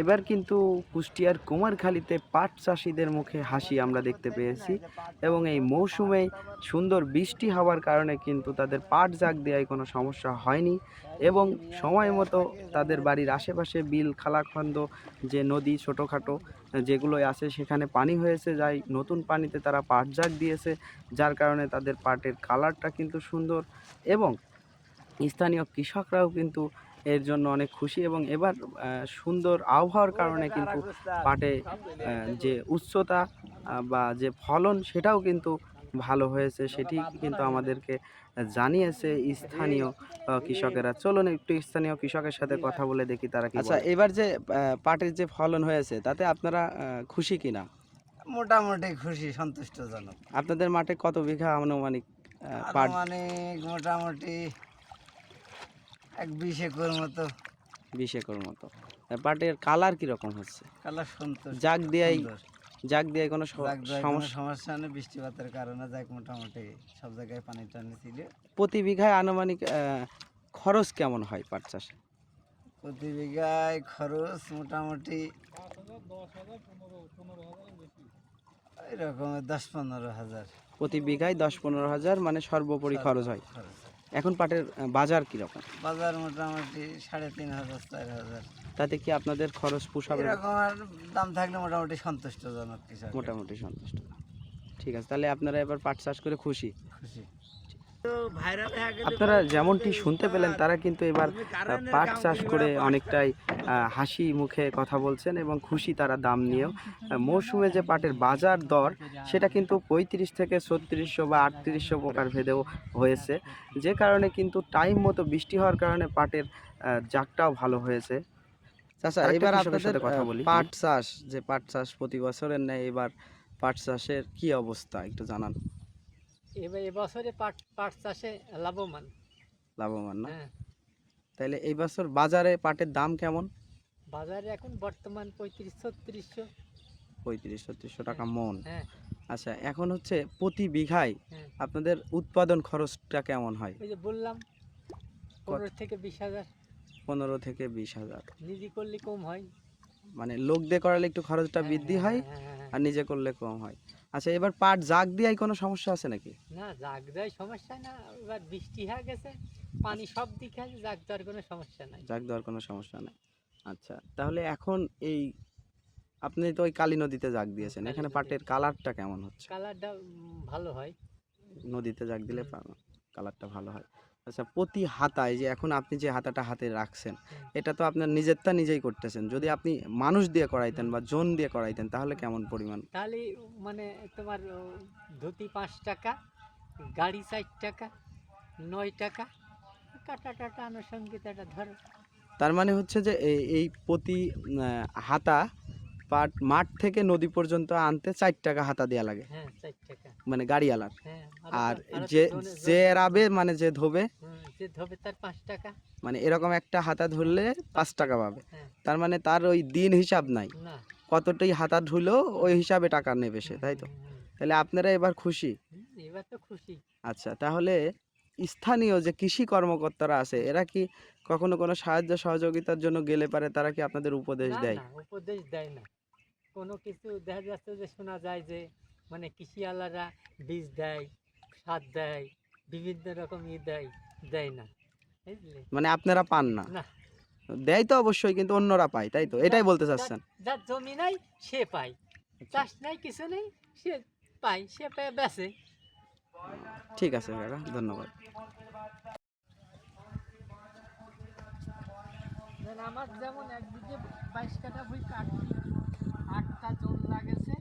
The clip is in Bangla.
এবার কিন্তু কুষ্টিয়ার কুমারখালীতে পাট চাষিদের মুখে হাসি আমরা দেখতে পেয়েছি এবং এই মৌসুমে সুন্দর বৃষ্টি হওয়ার কারণে কিন্তু তাদের পাট জাগ দেওয়ায় কোনো সমস্যা হয়নি এবং সময় মতো তাদের বাড়ির আশেপাশে বিল, খালাখন্দ, যে নদী ছোটোখাটো যেগুলো আছে সেখানে পানি হয়েছে, যাই নতুন পানিতে তারা পাট জাগ দিয়েছে, যার কারণে তাদের পাটের কালারটা কিন্তু সুন্দর এবং স্থানীয় কৃষকরাও কিন্তু এর জন্য অনেক খুশি এবং এবার সুন্দর আবহাওয়ার কারণে কিন্তু পাটে যে উচ্চতা বা যে ফলন সেটাও কিন্তু ভালো হয়েছে সেটি কিন্তু আমাদেরকে জানিয়েছে স্থানীয় কৃষকেরা। চলুন একটু স্থানীয় কৃষকের সাথে কথা বলে দেখি তারা কি আচ্ছা এবার যে পাটের যে ফলন হয়েছে তাতে আপনারা খুশি কিনা? মোটামুটি খুশি সন্তুষ্টজনক। আপনাদের মাঠে কত বিঘা আনুমানিক পাট? আনুমানিক মোটামুটি এক বিশ একর মতো। বিশ একর মতো। পাটের কালার কীরকম হচ্ছে? কালার সন্তোষ জাগ দিয়াই। জাগ দিয়াই কোনো সমস্যা নেই বৃষ্টিপাতের কারণে যাক মোটামুটি সব জায়গায় পানি টানি ছিল প্রতি বিঘায় আনুমানিক খরচ কেমন হয় পাট চাষে? প্রতি বিঘায় খরচ মোটামুটি এরকম দশ পনেরো হাজার। প্রতি বিঘায় দশ পনেরো হাজার মানে সর্বোপরি খরচ হয়। খরচ। এখন পাটের বাজার কীরকম? বাজার মোটামুটি সাড়ে তিন হাজার চার হাজার। তাতে কি আপনাদের খরচ পোষাবে? এরকম আর দাম থাকলে মোটামুটি সন্তুষ্টজনক কিছু মোটামুটি সন্তুষ্ট। ঠিক আছে তাহলে আপনারা এবার পাট চাষ করে খুশি? খুশি। আপনারা যেমনটি শুনতে পেলেন তারা কিন্তু এবার পাট চাষ করে অনেকটাই হাসি মুখে কথা বলছেন এবং খুশি তারা দাম নিয়েও। মৌসুমে যে পাটের বাজার দর সেটা কিন্তু পঁয়ত্রিশ থেকে ছত্রিশশো বা আটত্রিশশো প্রকার ভেদেও হয়েছে। যে কারণে কিন্তু টাইম মতো বৃষ্টি হওয়ার কারণে পাটের জাগটাও ভালো হয়েছে। আচ্ছা এবার আপনাদের সাথে কথা বলি। পাট চাষ যে পাট চাষ প্রতি বছরের নেয় এবার পাট চাষের কি অবস্থা একটু জানান। এবছরে পাট পাট চাষে লাভবান। লাভবান না? হ্যাঁ। তাইলে এই বছর বাজারে পাটের দাম কেমন? বাজারে এখন বর্তমান পঁয়ত্রিশ ছত্রিশশো পঁয়ত্রিশ ছত্রিশশো টাকা মন। হ্যাঁ। আচ্ছা এখন হচ্ছে প্রতি বিঘায় হ্যাঁ। আপনাদের উৎপাদন খরচটা কেমন হয়? ওই যে বললাম পনেরো থেকে বিশ হাজার। পনেরো থেকে বিশ হাজার। নিজে করলে কম হয়। মানে লোক দিয়ে করালে একটু খরচটা বৃদ্ধি হ্যাঁ। আর নিজে করলে কম হয়। আচ্ছা এবার পাট জাগ দিয়াই কোনো সমস্যা আছে নাকি? না জাগ দেয় সমস্যা না এবার বৃষ্টি হয়ে গেছে পানি সব দিকে আছে জাগ দেওয়ার কোনো সমস্যা নাই। জাগ দেওয়ার কোনো সমস্যা নাই। আচ্ছা তাহলে এখন এই আপনি তো ওই কালী নদীতে জাগ দিয়েছেন এখানে পাটের কালারটা কেমন হচ্ছে? কালারটা ভালো হয়। নদীতে জাগ দিলে কালারটা ভালো হয়। আচ্ছা প্রতি হাতায় যে এখন আপনি যে হাতাটা হাতে রাখছেন এটা তো আপনার নিজেরটা নিজেই করতেছেন। যদি আপনি মানুষ দিয়ে করাইতেন বা জন দিয়ে করাইতেন তাহলে কেমন পরিমাণ? তাহলে মানে তোমার ধুতি পাঁচ টাকা গাড়ি চার টাকা নয় টাকা কাটা টাটা আনুষঙ্গিক একটা ধরো। তার মানে হচ্ছে যে এই- এই প্রতি হাতা পাট মাঠ থেকে নদী পর্যন্ত আনতে চার টাকা হাতা দেওয়া লাগে। হ্যাঁ মানে গাড়িওয়ালার। হ্যাঁ আর যে যে রাবে মানে যে ধোবে মানে এরকম একটা হাতা ধরলে পাঁচ টাকা পাবে। হ্যাঁ। তার মানে তার ওই দিন হিসাব নাই। কতটাই হাতা ধুলো ওই হিসাবে টাকা নেবে সে তাই তো? তাহলে আপনারা এবার খুশি? এবার তো খুশি। আচ্ছা তাহলে স্থানীয় যে কৃষি কর্মকর্তারা আছে এরা কি কখনো কোনো সাহায্য সহযোগিতার জন্য গেলে পারে? তারা কি আপনাদের উপদেশ দেয়? উপদেশ দেয় না। কোনো কিছু দেখা যাচ্ছে যে শোনা যায় যে মানে কৃষিওয়ালারা বীজ দেয় সার দেয় বিভিন্ন রকম ই দেয় দেয় না। বুঝলে? মানে আপনারা পান না? না। দেয় তো অবশ্যই কিন্তু অন্যরা পায় তাই তো? এটাই বলতে চাচ্ছেন। যার জমি নাই সে পায়। চাষ নাই কিছু নেই সে পায় সে পায় বেচে। ঠিক আছে কাকা ধন্যবাদ। আমার যেমন এক বিঘে বাইশ কাঠা বই কাটছি আটটা জোন লাগেছে